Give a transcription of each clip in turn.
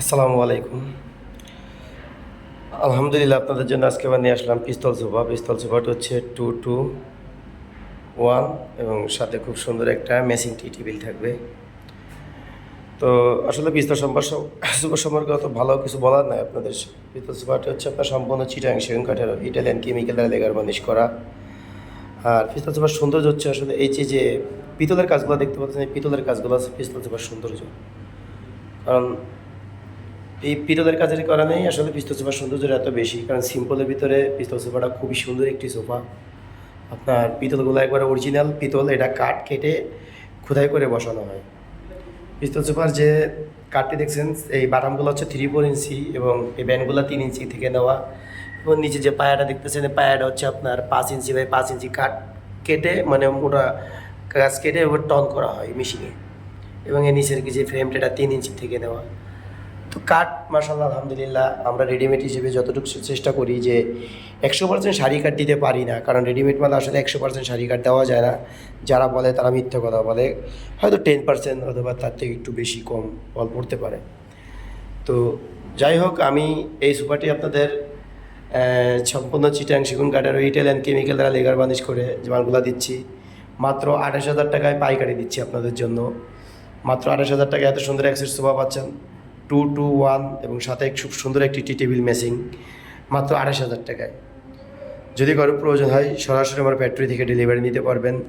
আসসালামু আলাইকুম। আলহামদুলিল্লাহ আপনাদের জন্য আজকে আবার নিয়ে আসলাম পিস্তল সোফা পিস্তল সোফাটা হচ্ছে টু টু ওয়ান এবং সাথে খুব সুন্দর একটা মেসিং টি টেবিল থাকবে। তো আসলে পিস্তল সোফা সম্পর্কে অত ভালো কিছু বলার নাই আপনাদের। পিস্তল সোফাটা হচ্ছে আপনার সম্পূর্ণ চিটাং সেগুন কাঠের ইটালিয়ান কেমিক্যাল দ্বারা লেগার বানিশ করা। আর পিস্তল সোফার সৌন্দর্য হচ্ছে আসলে এই যে যে পিতলের কাজগুলো দেখতে পাচ্ছেন, এই পিতলের কাজগুলো আছে পিস্তল সোফার সৌন্দর্য। কারণ এই পিতলের কাজের কারণেই আসলে পিস্তল সোফার সৌন্দর্য এত বেশি, কারণ সিম্পলের ভিতরে পিস্তল সোফাটা খুবই সুন্দর একটি সোফা। আপনার পিতলগুলো একবারে অরিজিনাল পিতল, এটা কাঠ কেটে খোদাই করে বসানো হয়। পিস্তল সোফার যে কাঠটি দেখছেন, এই বাটামগুলো হচ্ছে থ্রি ফোর ইঞ্চি এবং এই ব্যান্ডগুলো তিন ইঞ্চি থেকে নেওয়া। এবং নিচে যে পায়াটা দেখতেছেন পায়াটা হচ্ছে আপনার পাঁচ ইঞ্চি বাই পাঁচ ইঞ্চি কাঠ কেটে মানে ওটা গাছ কেটে ওপর টন করা হয় মেশিনে এবং এর নিচের যে ফ্রেমটা এটা তিন ইঞ্চি থেকে নেওয়া। তো কাঠ মার্শাল্লাহ আলহামদুলিল্লাহ, আমরা রেডিমেড হিসেবে যতটুকু চেষ্টা করি যে একশো পার্সেন্ট শাড়ি কাঠ দিতে পারি না, কারণ রেডিমেড মানে আসলে একশো পার্সেন্ট শাড়ি কাঠ দেওয়া যায় না। যারা বলে তারা মিথ্যে কথা বলে, হয়তো টেন পার্সেন্ট অথবা তার থেকে একটু বেশি কম ফল পড়তে পারে। তো যাই হোক, আমি এই সুপারটি আপনাদের সম্পূর্ণ চিটাং সেগুন কাঠের ওই অ্যান্ড কেমিক্যাল দ্বারা লেগার বানিশ করে যে মালগুলো দিচ্ছি, মাত্র আঠাশ হাজার টাকায় পাইকারি দিচ্ছি আপনাদের জন্য। মাত্র আঠাশ হাজার টাকায় এত সুন্দর অ্যাক্সেস সোফা পাচ্ছেন। টু টু ওয়ান এবং সাথে খুব সুন্দর একটি টি টেবিল মেসিং মাত্র আঠাশ হাজার টাকায়। যদি কারও প্রয়োজন হয়, সরাসরি আমার ফ্যাক্টরি থেকে ডেলিভারি নিতে পারবেন।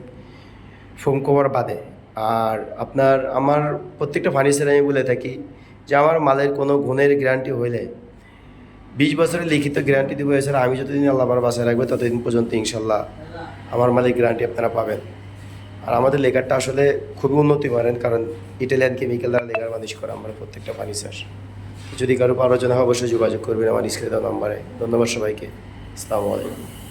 ফোন কভার বাদে। আর আপনার, আমার প্রত্যেকটা ফার্নিচারে আমি বলে থাকি যে, আমার মালের কোনো গুণের গ্যারান্টি হইলে, বিশ বছরের লিখিত গ্যারান্টি দেবো। এছাড়া আমি যতদিন আল্লাহ আমার বাসায় রাখবে, ততদিন পর্যন্ত ইনশাল্লাহ আমার মালের গ্যারান্টি আপনারা পাবেন। আর আমাদের লেগারটা আসলে খুবই উন্নতি করেন কারণ ইটালিয়ান কেমিক্যাল দ্বারা লেগার মালিশ করা আমরা প্রত্যেকটা ফার্নিচার যদি কারও আলোচনা হয়, অবশ্যই যোগাযোগ করবেন আমার স্ক্রিনে নাম্বারে ধন্যবাদ সবাইকে। আসসালামু আলাইকুম।